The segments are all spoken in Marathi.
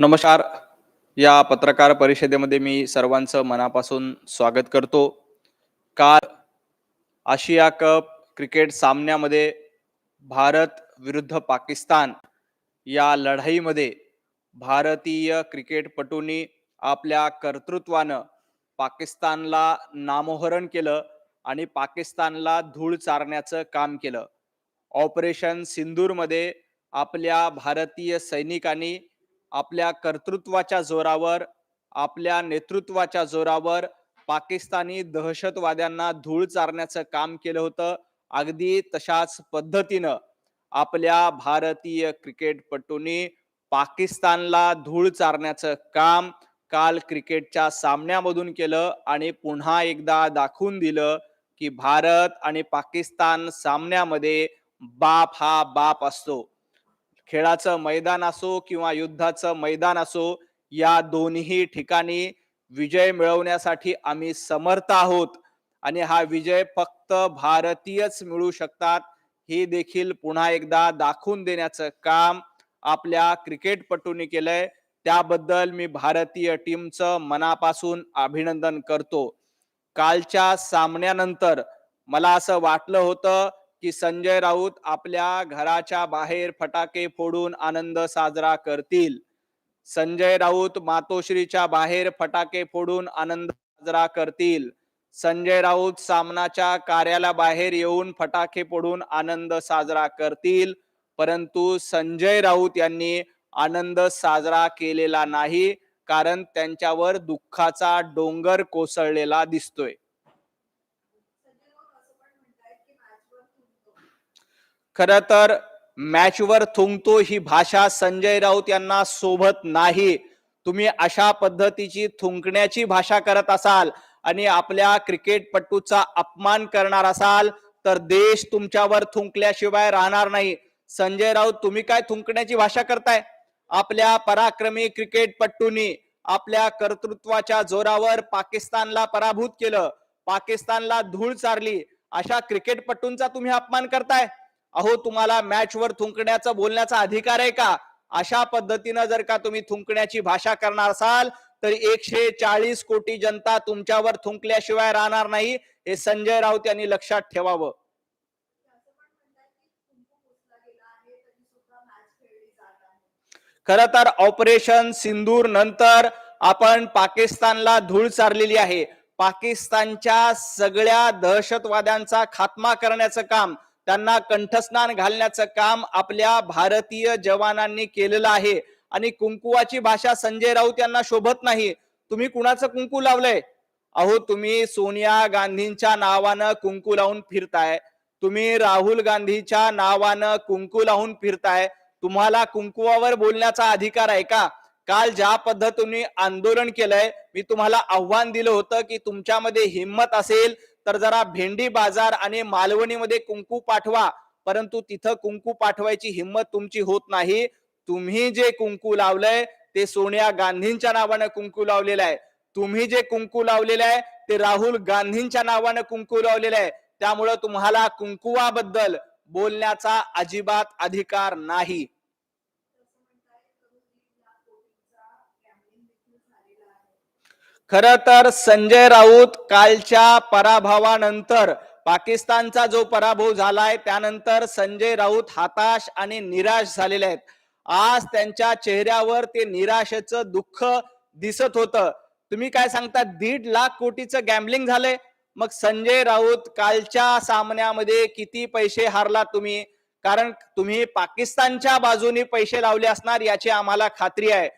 नमस्कार. या पत्रकार परिषदेमध्ये मी सर्वांचं मनापासून स्वागत करतो. काल आशिया कप क्रिकेट सामन्यामध्ये भारत विरुद्ध पाकिस्तान या लढाईमध्ये भारतीय क्रिकेटपटूंनी आपल्या कर्तृत्वानं पाकिस्तानला नामोहरण केलं आणि पाकिस्तानला धूळ चारण्याचं काम केलं. ऑपरेशन सिंदूरमध्ये आपल्या भारतीय सैनिकांनी आपल्या कर्तृत्वाच्या जोरावर आपल्या नेतृत्वाच्या जोरावर पाकिस्तानी दहशतवाद्यांना धूळ चारण्याचं काम केलं होतं. अगदी तशाच पद्धतीनं आपल्या भारतीय क्रिकेटपटूंनी पाकिस्तानला धूळ चारण्याचं काम काल क्रिकेटच्या सामन्यामधून केलं आणि पुन्हा एकदा दाखवून दिलं की भारत आणि पाकिस्तान सामन्यामध्ये बाप हा बाप असतो. खेळाचं मैदान असो किंवा युद्धाचं मैदान असो या दोन्ही ठिकाणी विजय मिळवण्यासाठी आम्ही समर्थ आहोत. आणि हा विजय फक्त भारतीयच मिळू शकतात हे देखील पुन्हा एकदा दाखवून देण्याचं काम आपल्या क्रिकेटपटूंनी केलंय. त्याबद्दल मी भारतीय टीमचं मनापासून अभिनंदन करतो. कालच्या सामन्यानंतर मला असं वाटलं होतं की संजय राऊत आपल्या घराच्या बाहेर फटाके फोडून आनंद साजरा करतील. संजय राऊत मातोश्रीच्या बाहेर फटाके फोडून आनंद साजरा करतील. संजय राऊत सामनाच्या कार्यालयाबाहेर येऊन फटाके फोडून आनंद साजरा करतील. परंतु संजय राऊत यांनी आनंद साजरा केलेला नाही कारण त्यांच्यावर दुःखाचा डोंगर कोसळलेला दिसतोय. खर तर मॅचवर थुंकतो ही भाषा संजय राऊत यांना सोबत नाही. तुम्ही अशा पद्धतीची थुंकण्याची भाषा करत असाल आणि आपल्या क्रिकेटपटूचा अपमान करणार असाल तर देश तुमच्यावर थुंकल्याशिवाय राहणार नाही. संजय राऊत तुम्ही काय थुंकण्याची भाषा करताय? आपल्या पराक्रमी क्रिकेटपटूंनी आपल्या कर्तृत्वाच्या जोरावर पाकिस्तानला पराभूत केलं. पाकिस्तानला धूळ चारली. अशा क्रिकेटपटूंचा तुम्ही अपमान करताय? अहो तुम्हाला मॅचवर थुंकण्याचा बोलण्याचा अधिकार आहे का? अशा पद्धतीनं जर का तुम्ही थुंकण्याची भाषा करणार असाल तर एकशे चाळीस कोटी जनता तुमच्यावर थुंकल्याशिवाय राहणार नाही. हे संजय राऊत यांनी लक्षात ठेवावं. खर तर ऑपरेशन सिंदूर नंतर आपण पाकिस्तानला धूळ चारलेली आहे. पाकिस्तानच्या सगळ्या दहशतवाद्यांचा खात्मा करण्याचं काम त्यांना कंठस्नान घालण्याचं काम आपल्या भारतीय जवानांनी केलेलं आहे. आणि कुंकुवाची भाषा संजय राऊत यांना शोभत नाही. तुम्ही कुणाचं कुंकू लावलंय? अहो तुम्ही सोनिया गांधींच्या नावानं कुंकू लावून फिरताय. तुम्ही राहुल गांधीच्या नावानं कुंकू लावून फिरताय. तुम्हाला कुंकुवावर बोलण्याचा अधिकार आहे का? काल ज्या पद्धतीने आंदोलन केलंय मी तुम्हाला आव्हान दिलं होतं की तुमच्यामध्ये हिंमत असेल तर जरा भेंडी बाजार आणि मालवणीमध्ये कुंकू पाठवा परंतु तिथं कुंकू पाठवायची हिंमत तुमची होत नाही. तुम्ही जे कुंकू लावलंय ते सोनिया गांधींच्या नावानं कुंकू लावलेलं आहे. तुम्ही जे कुंकू लावलेलं आहे ते राहुल गांधींच्या नावानं कुंकू लावलेलं आहे. त्यामुळं तुम्हाला कुंकुवाबद्दल बोलण्याचा अजिबात अधिकार नाही. खर तर संजय राऊत कालच्या पराभवानंतर पाकिस्तानचा जो पराभव झालाय त्यानंतर संजय राऊत हताश आणि निराश झालेले आहेत. आज त्यांच्या चेहऱ्यावर ते निराशेचं दुःख दिसत होतं. तुम्ही काय सांगता दीड लाख कोटीचं गॅम्बलिंग झालंय? मग संजय राऊत कालच्या सामन्यामध्ये किती पैसे हारला तुम्ही? कारण तुम्ही पाकिस्तानच्या बाजूने पैसे लावले असणार याची आम्हाला खात्री आहे.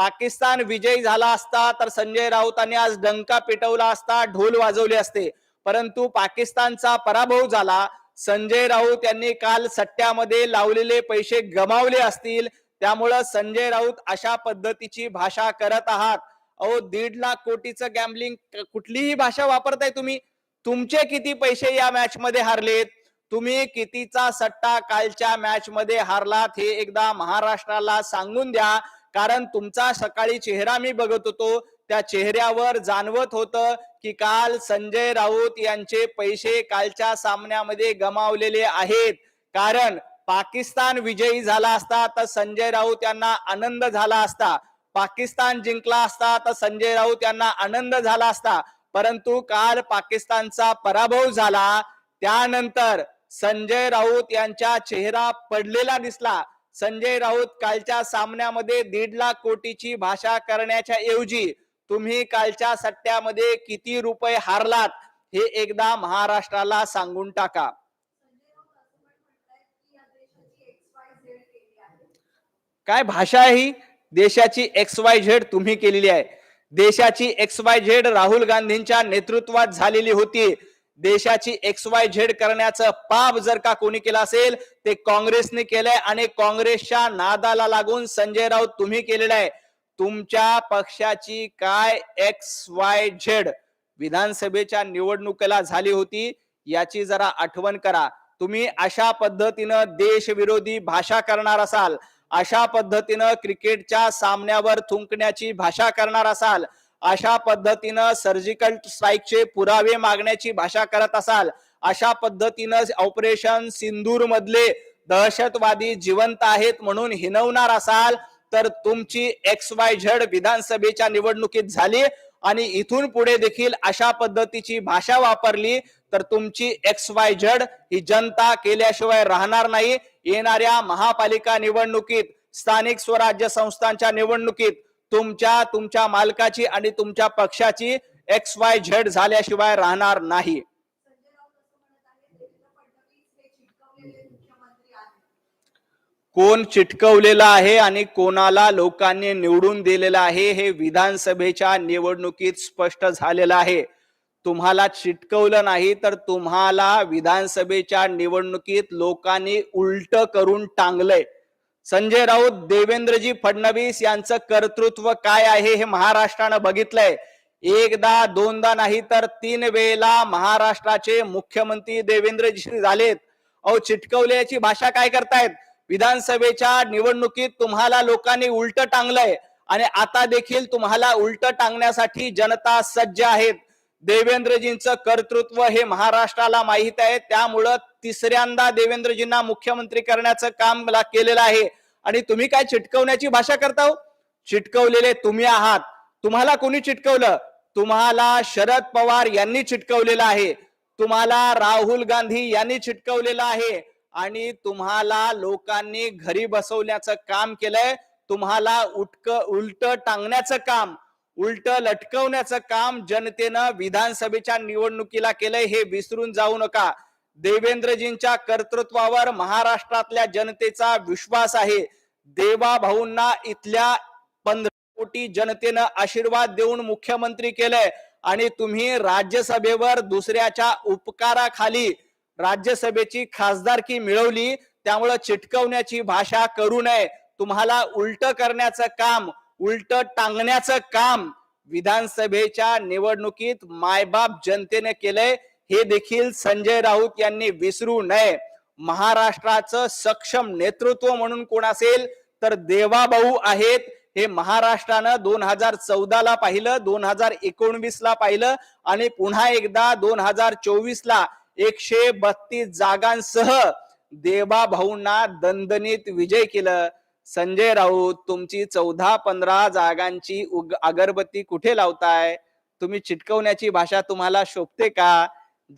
पाकिस्तान विजयी झाला असता तर संजय राऊतांनी आज डंका पेटवला असता ढोल वाजवले असते. परंतु पाकिस्तानचा पराभव झाला. संजय राऊत यांनी काल सट्ट्यामध्ये लावलेले पैसे गमावले असतील. त्यामुळं संजय राऊत अशा पद्धतीची भाषा करत आहात. अहो दीड लाख कोटीचं गॅम्बलिंग कुठलीही भाषा वापरताय तुम्ही. तुमचे किती पैसे या मॅच मध्ये हारलेत? तुम्ही कितीचा सट्टा कालच्या मॅच मध्ये हारलात हे एकदा महाराष्ट्राला सांगून द्या. कारण तुमचा सकाळी चेहरा मी बघत होतो. त्या चेहऱ्यावर जाणवत होतं की काल संजय राऊत यांचे पैसे कालच्या सामन्यामध्ये गमावलेले आहेत. कारण पाकिस्तान विजयी झाला असता तर संजय राऊत यांना आनंद झाला असता. पाकिस्तान जिंकला असता तर संजय राऊत यांना आनंद झाला असता. परंतु काल पाकिस्तानचा पराभव झाला. त्यानंतर संजय राऊत यांचा चेहरा पडलेला दिसला. संजय राऊत कालच्या सामन्यामध्ये दीड लाख कोटीची भाषा करण्याच्या ऐवजी तुम्ही कालच्या सट्ट्यामध्ये किती रुपये हारलात हे एकदा महाराष्ट्राला सांगून टाका. काय भाषा ही? देशाची एक्स वाय झेड तुम्ही केलेली आहे. देशाची एक्स वाय झेड राहुल गांधींच्या नेतृत्वात झालेली होती. देशाची एक्स वाय झेड करण्याचं पाप जर का कोणी केलं असेल ते काँग्रेसने केलंय आणि काँग्रेसच्या नादाला लागून संजय राऊत तुम्ही केलेलं आहे. तुमच्या पक्षाची काय एक्स वाय झेड विधानसभेच्या निवडणुकीला झाली होती याची जरा आठवण करा. तुम्ही अशा पद्धतीनं देशविरोधी भाषा करणार असाल अशा पद्धतीनं क्रिकेटच्या सामन्यावर थुंकण्याची भाषा करणार असाल अशा पद्धतीनं सर्जिकल स्ट्राईकचे पुरावे मागण्याची भाषा करत असाल अशा पद्धतीनं ऑपरेशन सिंदूर मधले दहशतवादी जिवंत आहेत म्हणून हिनवणार असाल तर तुमची एक्स वाय झेड विधानसभेच्या निवडणुकीत झाली आणि इथून पुढे देखील अशा पद्धतीची भाषा वापरली तर तुमची एक्स वाय झेड ही जनता केल्याशिवाय राहणार नाही. येणाऱ्या महापालिका निवडणुकीत स्थानिक स्वराज्य संस्थांच्या निवडणुकीत तुमच्या तुमच्या मालकाची आणि तुमच्या पक्षाची एक्स वाय झेड झाल्याशिवाय राहणार नाही. कोण चिटकवलेला आहे आणि कोणाला लोकांनी निवडून दिलेलं आहे हे विधानसभेच्या निवडणुकीत स्पष्ट झालेलं आहे. तुम्हाला चिटकवलं नाही तर तुम्हाला विधानसभेच्या निवडणुकीत लोकांनी उलट करून टांगलंय. संजय राऊत देवेंद्रजी फडणवीस यांचं कर्तृत्व काय आहे हे महाराष्ट्रानं बघितलंय. एकदा दोनदा नाही तर तीन वेळेला महाराष्ट्राचे मुख्यमंत्री देवेंद्रजी झालेत. अहो चिटकवल्याची भाषा काय करतायत? विधानसभेच्या निवडणुकीत तुम्हाला लोकांनी उलट टांगलंय आणि आता देखील तुम्हाला उलट टांगण्यासाठी जनता सज्ज आहेत. देवेंद्रजींचं कर्तृत्व हे महाराष्ट्राला माहीत आहे. त्यामुळं तिसऱ्यांदा देवेंद्रजींना मुख्यमंत्री करण्याचं काम मला केलेलं आहे. आणि तुम्ही काय चिटकवण्याची भाषा करता हो? चिटकवलेले तुम्ही आहात. तुम्हाला कोणी चिटकवलं? तुम्हाला शरद पवार यांनी चिटकवलेलं आहे. तुम्हाला राहुल गांधी यांनी चिटकवलेलं आहे. आणि तुम्हाला लोकांनी घरी बसवण्याचं काम केलंय. तुम्हाला उटक उलट टांगण्याचं काम उलट लटकवण्याचं काम जनतेनं विधानसभेच्या निवडणुकीला केलंय हे विसरून जाऊ नका. देवेंद्रजींच्या कर्तृत्वावर महाराष्ट्रातल्या जनतेचा विश्वास आहे. देवा भाऊंना इथल्या पंधरा कोटी जनतेनं आशीर्वाद देऊन मुख्यमंत्री केलंय आणि तुम्ही राज्यसभेवर दुसऱ्याच्या उपकाराखाली राज्यसभेची खासदारकी मिळवली त्यामुळं चिटकवण्याची भाषा करू नये. तुम्हाला उलट करण्याचं काम उलट टांगण्याचं काम विधानसभेच्या निवडणुकीत मायबाप जनतेने केलंय. हे देखील संजय राऊत यांनी विसरू नये. महाराष्ट्राचं सक्षम नेतृत्व म्हणून कोण असेल? तर देवाभाऊ आहेत. हे महाराष्ट्रानं दोन हजार चौदा ला पाहिलं दोन हजार एकोणवीस ला पाहिलं आणि पुन्हा एकदा दोन हजार चोवीस ला एकशे बत्तीस जागांसह देवाभाऊंना दणदणीत विजय केलं. संजय राऊत तुमची चौदा पंधरा जागांची उग अगरबत्ती कुठे लावताय? तुम्ही चिटकवण्याची भाषा तुम्हाला शोभते का?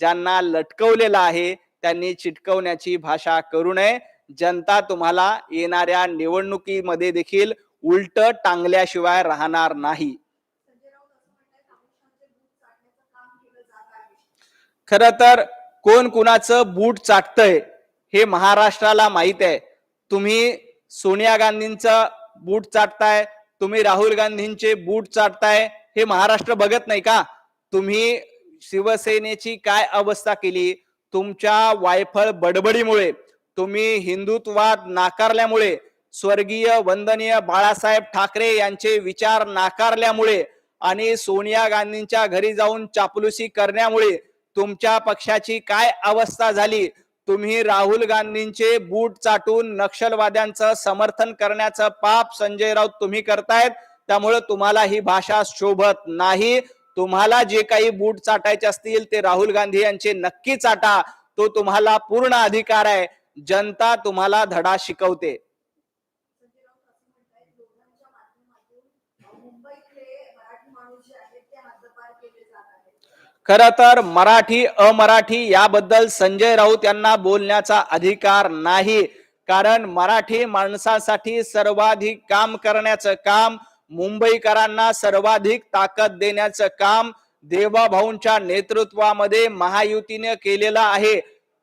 ज्यांना लटकवलेलं आहे त्यांनी चिटकवण्याची भाषा करू नये. जनता तुम्हाला येणाऱ्या निवडणुकीमध्ये देखील उलट टांगल्याशिवाय राहणार नाही. खर तर कोण कुणाचं बूट चाटतंय हे महाराष्ट्राला माहीत आहे. तुम्ही सोनिया गांधींचं बूट चाटताय तुम्ही राहुल गांधींचे बूट चाटताय हे महाराष्ट्र बघत नाही का? तुम्ही शिवसेनेची काय अवस्था केली? तुमच्या वायफळ बडबडीमुळे तुम्ही हिंदुत्ववाद नाकारल्यामुळे स्वर्गीय वंदनीय बाळासाहेब ठाकरे यांचे विचार नाकारल्यामुळे आणि सोनिया गांधींच्या घरी जाऊन चापलुसी करण्यामुळे तुमच्या पक्षाची काय अवस्था झाली? तुम्ही राहुल गांधींचे बूट चाटून नक्षलवाद्यांचं समर्थन करण्याचं पाप संजय राऊत तुम्ही करतायत त्यामुळे तुम्हाला ही भाषा शोभत नाही. तुम्हाला जे काही बूट चाटायचे असतील ते राहुल गांधी यांचे नक्की चाटा. तो तुम्हाला पूर्ण अधिकार आहे. जनता तुम्हाला धडा शिकवते. खर तर मराठी अमराठी याबद्दल संजय राऊत यांना बोलण्याचा अधिकार नाही. कारण मराठी माणसासाठी सर्वाधिक काम करण्याचं काम मुंबईकरांना सर्वाधिक ताकद देण्याचं काम देवाभाऊंच्या नेतृत्वामध्ये महायुतीने केलेलं आहे.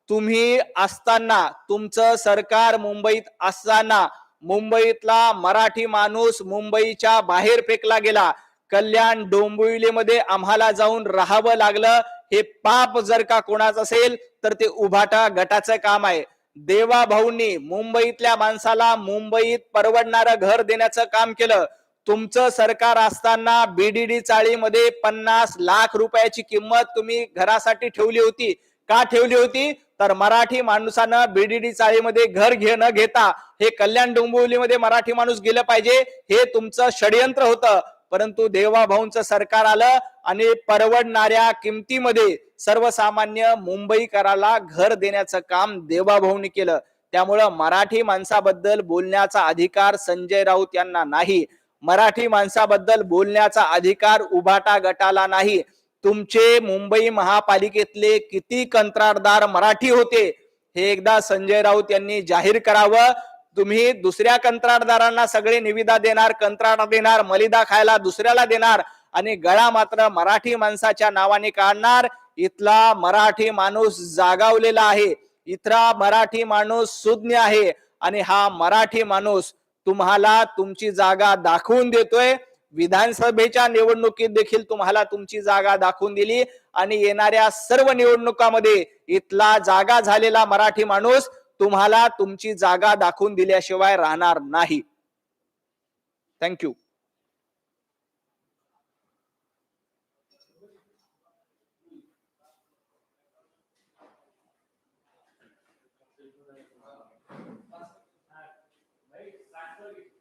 तुम्ही असताना तुमचं सरकार मुंबईत असताना मुंबईतला मराठी माणूस मुंबईच्या बाहेर फेकला गेला. कल्याण डोंबिवलीमध्ये आम्हाला जाऊन राहावं लागलं. हे पाप जर का कोणाचं असेल तर ते उभाटा गटाचं काम आहे. देवा भाऊंनी मुंबईतल्या माणसाला मुंबईत परवडणारं घर देण्याचं काम केलं. तुमचं सरकार असताना बीडीडी चाळीमध्ये पन्नास लाख रुपयाची किंमत तुम्ही घरासाठी ठेवली होती. का ठेवली होती? तर मराठी माणसानं बीडीडी चाळीमध्ये घर घे न घेता हे कल्याण डोंबिवलीमध्ये मराठी माणूस गेलं पाहिजे हे तुमचं षडयंत्र होतं. परंतु देवाभाऊंचं सरकार आलं आणि परवडणाऱ्या किमतीमध्ये सर्वसामान्य मुंबईकराला घर देण्याचं काम देवाभाऊंनी केलं. त्यामुळं मराठी माणसाबद्दल बोलण्याचा अधिकार संजय राऊत यांना नाही. मराठी माणसाबद्दल बोलण्याचा अधिकार उभाटा गटाला नाही. तुमचे मुंबई महापालिकेतले किती कंत्राटदार मराठी होते हे एकदा संजय राऊत यांनी जाहीर करावं. तुम्ही दुसऱ्या कंत्राटदारांना सगळे निविदा देणार कंत्राट देणार मलिदा खायला दुसऱ्याला देणार आणि गळा मात्र मराठी माणसाच्या नावाने काढणार. इथला मराठी माणूस जागावलेला आहे. इथला मराठी माणूस सुज्ञ आहे आणि हा मराठी माणूस तुम्हाला तुमची जागा दाखवून देतोय. विधानसभेच्या निवडणुकीत देखील तुम्हाला तुमची जागा दाखवून दिली. आणि येणाऱ्या सर्व निवडणुकामध्ये इथला जागा झालेला मराठी माणूस तुम्हाला तुमची जागा दाखवून दिल्याशिवाय राहणार नाही. थँक्यू